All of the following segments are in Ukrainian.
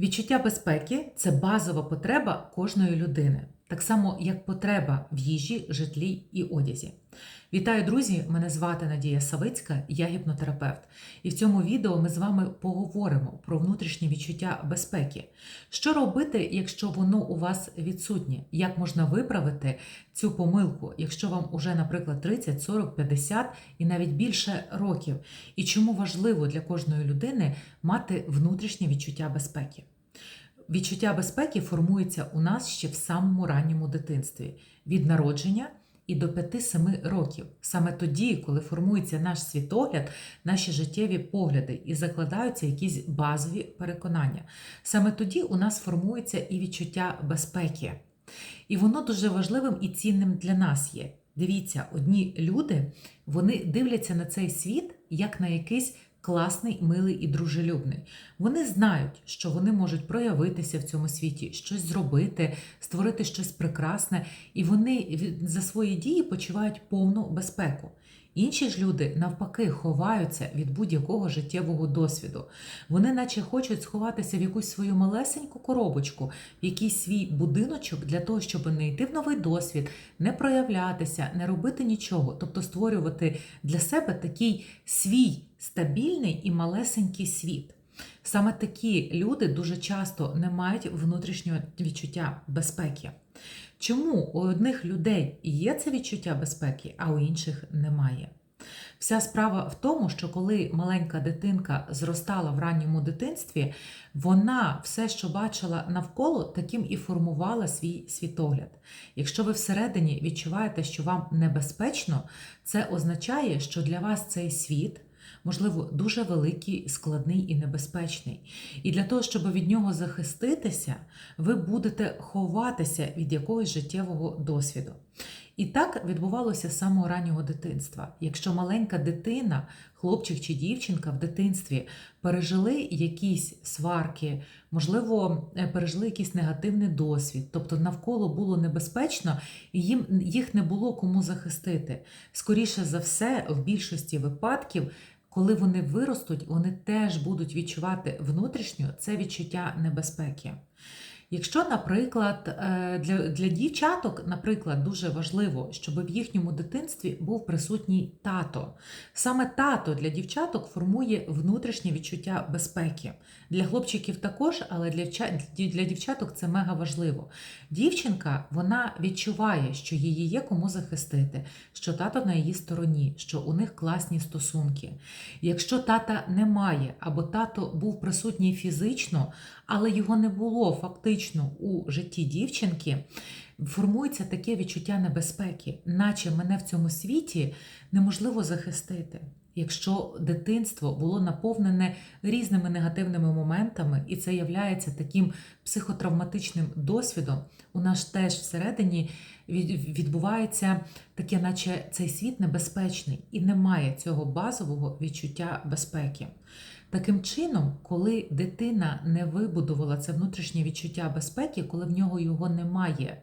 Відчуття безпеки це базова потреба кожної людини, так само як потреба в їжі, житлі і одязі. Вітаю, друзі! Мене звати Надія Савицька, я гіпнотерапевт. І в цьому відео ми з вами поговоримо про внутрішнє відчуття безпеки. Що робити, якщо воно у вас відсутнє? Як можна виправити цю помилку, якщо вам уже, наприклад, 30, 40, 50 і навіть більше років? І чому важливо для кожної людини мати внутрішнє відчуття безпеки? Відчуття безпеки формується у нас ще в самому ранньому дитинстві від народження і до 5-7 років. Саме тоді, коли формується наш світогляд, наші життєві погляди і закладаються якісь базові переконання. Саме тоді у нас формується і відчуття безпеки. І воно дуже важливим і цінним для нас є. Дивіться, одні люди вони дивляться на цей світ як на якийсь класний, милий і дружелюбний. Вони знають, що вони можуть проявитися в цьому світі, щось зробити, створити щось прекрасне, і вони за свої дії почувають повну безпеку. Інші ж люди навпаки ховаються від будь-якого життєвого досвіду. Вони наче хочуть сховатися в якусь свою малесеньку коробочку, в якийсь свій будиночок для того, щоб не йти в новий досвід, не проявлятися, не робити нічого, тобто створювати для себе такий свій стабільний і малесенький світ. Саме такі люди дуже часто не мають внутрішнього відчуття безпеки. Чому у одних людей є це відчуття безпеки, а у інших немає? Вся справа в тому, що коли маленька дитинка зростала в ранньому дитинстві, вона все, що бачила навколо, таким і формувала свій світогляд. Якщо ви всередині відчуваєте, що вам небезпечно, це означає, що для вас цей світ. Можливо, дуже великий, складний і небезпечний. І для того, щоб від нього захиститися, ви будете ховатися від якогось життєвого досвіду. І так відбувалося з самого раннього дитинства. Якщо маленька дитина, хлопчик чи дівчинка в дитинстві пережили якісь сварки, можливо, е, пережили якийсь негативний досвід, тобто навколо було небезпечно, і їм їх не було кому захистити. Скоріше за все, в більшості випадків. Коли вони виростуть, вони теж будуть відчувати внутрішньо це відчуття небезпеки. Якщо, наприклад, е, для, для дівчаток, наприклад, дуже важливо, щоб в їхньому дитинстві був присутній тато. Саме тато для дівчаток формує внутрішнє відчуття безпеки. Для хлопчиків також, але для, для дівчаток це мега важливо. Дівчинка вона відчуває, що її є кому захистити, що тато на її стороні, що у них класні стосунки. Якщо тата немає, або тато був присутній фізично, але його не було фактично у житті дівчинки, формується таке відчуття небезпеки, наче мене в цьому світі неможливо захистити. Якщо дитинство було наповнене різними негативними моментами, і це є таким психотравматичним досвідом, у нас теж всередині відбувається таке, наче цей світ небезпечний, і немає цього базового відчуття безпеки. Таким чином, коли дитина не вибудувала це внутрішнє відчуття безпеки, коли в нього його немає,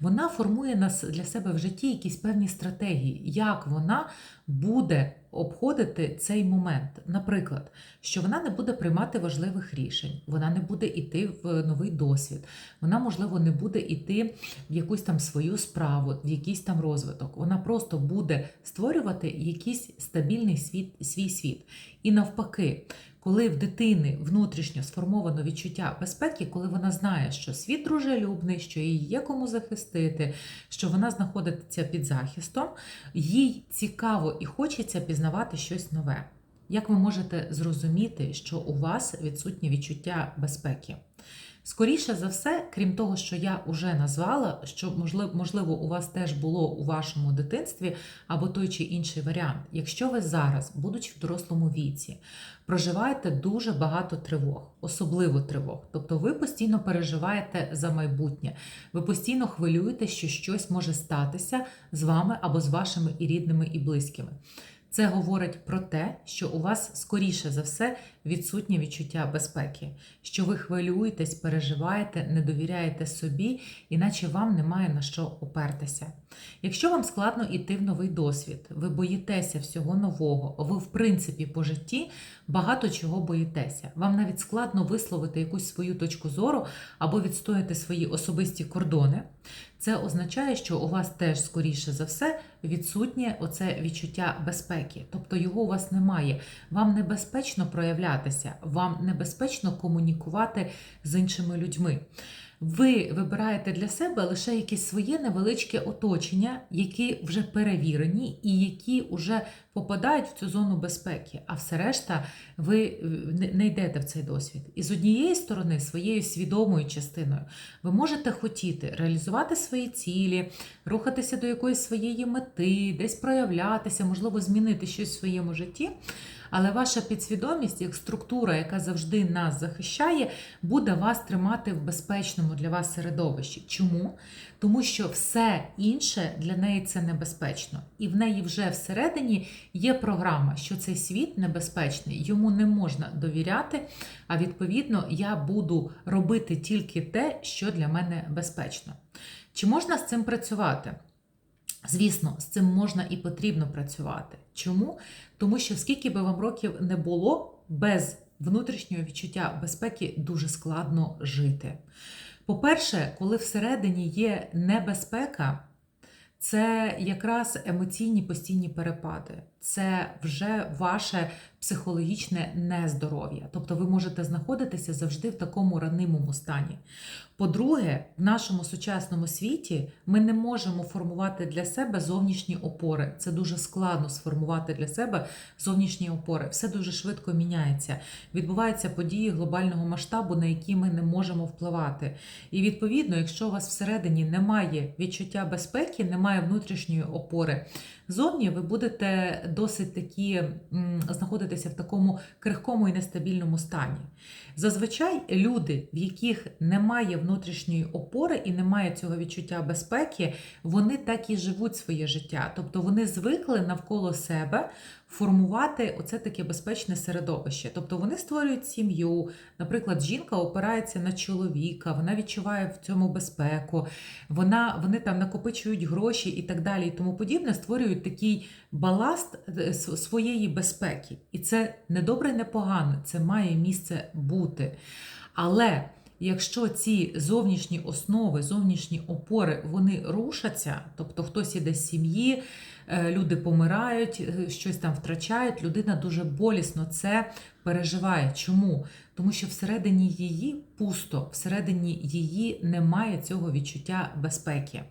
вона формує нас для себе в житті якісь певні стратегії, як вона буде обходити цей момент. Наприклад, що вона не буде приймати важливих рішень, вона не буде йти в новий досвід, вона, можливо, не буде йти в якусь там свою справу, в якийсь там розвиток. Вона просто буде створювати якийсь стабільний світ, свій світ. І навпаки, коли в дитини внутрішньо сформовано відчуття безпеки, коли вона знає, що світ дружелюбний, що її є кому захистити, що вона знаходиться під захистом, їй цікаво і хочеться пізнавати щось нове. Як ви можете зрозуміти, що у вас відсутнє відчуття безпеки? Скоріше за все, крім того, що я вже назвала, що можливо, у вас теж було у вашому дитинстві або той чи інший варіант. Якщо ви зараз, будучи в дорослому віці, проживаєте дуже багато тривог, особливо тривог, тобто ви постійно переживаєте за майбутнє, ви постійно хвилюєте, що щось може статися з вами або з вашими і рідними, і близькими. Це говорить про те, що у вас скоріше за все відсутнє відчуття безпеки, що ви хвилюєтесь, переживаєте, не довіряєте собі, іначе вам немає на що опертися. Якщо вам складно йти в новий досвід, ви боїтеся всього нового, ви, в принципі, по житті багато чого боїтеся. Вам навіть складно висловити якусь свою точку зору або відстояти свої особисті кордони. Це означає, що у вас теж, скоріше за все, відсутнє оце відчуття безпеки, тобто його у вас немає. Вам небезпечно проявлятися, вам небезпечно комунікувати з іншими людьми. Ви вибираєте для себе лише якесь своє невеличке оточення, які вже перевірені і які вже попадають в цю зону безпеки. А все решта, ви е, не йдете в цей досвід. І з однієї сторони, своєю свідомою частиною, ви можете хотіти реалізувати свої цілі, рухатися до якоїсь своєї мети, десь проявлятися, можливо, змінити щось в своєму житті. Але ваша підсвідомість, як структура, яка завжди нас захищає, буде вас тримати в безпечному для вас середовищі. Чому? Тому що все інше для неї це небезпечно, і в неї вже всередині є програма, що цей світ небезпечний, йому не можна довіряти. А відповідно, я буду робити тільки те, що для мене безпечно. Чи можна з цим працювати? Звісно, з цим можна і потрібно працювати. Чому? Тому що скільки би вам років не було, без внутрішнього відчуття безпеки дуже складно жити. По-перше, коли всередині є небезпека, це якраз емоційні постійні перепади, це вже ваше психологічне нездоров'я. Тобто ви можете знаходитися завжди в такому ранимому стані. По-друге, в нашому сучасному світі ми не можемо формувати для себе зовнішні опори. Це дуже складно сформувати для себе зовнішні опори. Все дуже швидко міняється. Відбуваються події глобального масштабу, на які ми не можемо впливати. І відповідно, якщо у вас всередині немає відчуття безпеки, немає внутрішньої опори. Зовні ви будете досить такі знаходитися в такому крихкому і нестабільному стані. Зазвичай люди, в яких немає внутрішньої опори і немає цього відчуття безпеки, вони так і живуть своє життя. Тобто вони звикли навколо себе формувати оце таке безпечне середовище. Тобто вони створюють сім'ю. Наприклад, жінка опирається на чоловіка, вона відчуває в цьому безпеку, вона, вони там накопичують гроші і так далі, і тому подібне, створюють такий баласт е, своєї безпеки. І це не добре, не погано, це має місце бути. Але якщо ці зовнішні основи, зовнішні опори вони рушаться, тобто хтось іде з сім'ї, люди помирають, е, щось там втрачають, людина дуже болісно це переживає. Чому? Тому що всередині її пусто, всередині її немає цього відчуття безпеки.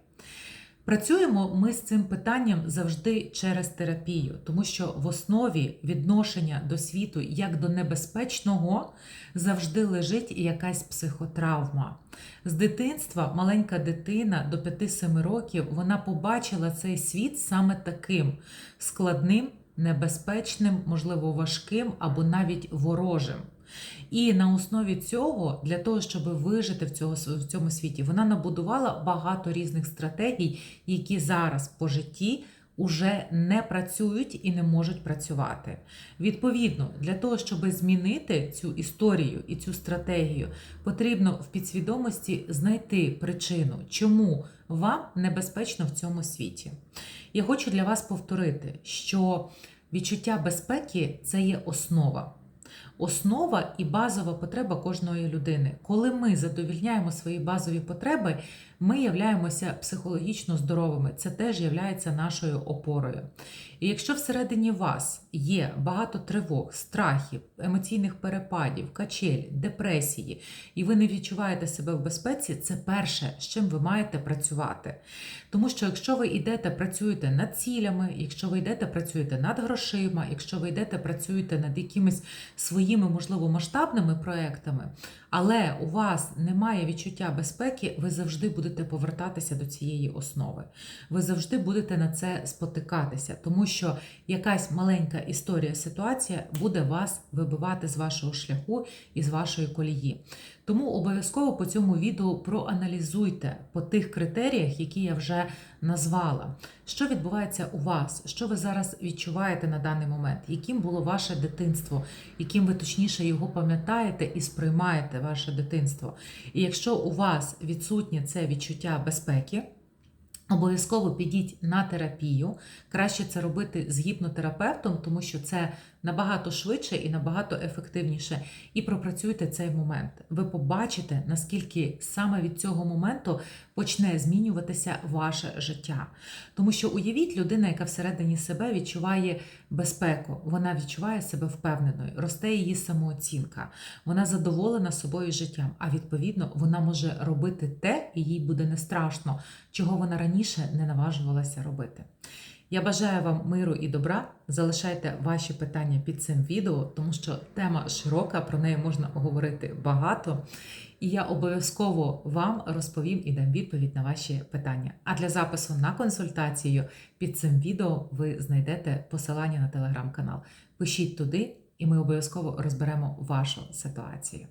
Працюємо ми з цим питанням завжди через терапію, тому що в основі відношення до світу як до небезпечного завжди лежить якась психотравма. З дитинства маленька дитина до 5-7 років вона побачила цей світ саме таким складним, небезпечним, можливо, важким або навіть ворожим. І на основі цього, для того, щоб вижити в, цього, в цьому світі, вона набудувала багато різних стратегій, які зараз по житті уже не працюють і не можуть працювати. Відповідно, для того, щоб змінити цю історію і цю стратегію, потрібно в підсвідомості знайти причину, чому вам небезпечно в цьому світі. Я хочу для вас повторити, що відчуття безпеки це є основа. Основа і базова потреба кожної людини. Коли ми задовільняємо свої базові потреби, ми являємося психологічно здоровими. Це теж є нашою опорою. І якщо всередині вас є багато тривог, страхів, емоційних перепадів, качель, депресії, і ви не відчуваєте себе в безпеці, це перше, з чим ви маєте працювати. Тому що якщо ви йдете, працюєте над цілями, якщо ви йдете, працюєте над грошима, якщо ви йдете, працюєте над якимись своїми, можливо, масштабними проектами, але у вас немає відчуття безпеки, ви завжди будете повертатися до цієї основи. Ви завжди будете на це спотикатися, тому що якась маленька історія, ситуація буде вас вибивати з вашого шляху і з вашої колії. Тому обов'язково по цьому відео проаналізуйте по тих критеріях, які я вже назвала. Що відбувається у вас? Що ви зараз відчуваєте на даний момент? Яким було ваше дитинство? Яким ви точніше його пам'ятаєте і сприймаєте ваше дитинство? І якщо у вас відсутнє це відчуття безпеки, Обов'язково підіть на терапію. Краще це робити з гіпнотерапевтом, тому що це набагато швидше і набагато ефективніше. І пропрацюйте цей момент. Ви побачите, наскільки саме від цього моменту почне змінюватися ваше життя. Тому що уявіть, людина, яка всередині себе відчуває безпеку, вона відчуває себе впевненою, росте її самооцінка, вона задоволена собою життям. А відповідно, вона може робити те, і їй буде не страшно, чого вона раніше не наважувалася робити. Я бажаю вам миру і добра. Залишайте ваші питання під цим відео, тому що тема широка, про неї можна говорити багато. І я обов'язково вам розповім і дам відповідь на ваші питання. А для запису на консультацію під цим відео ви знайдете посилання на телеграм-канал. Пишіть туди, і ми обов'язково розберемо вашу ситуацію.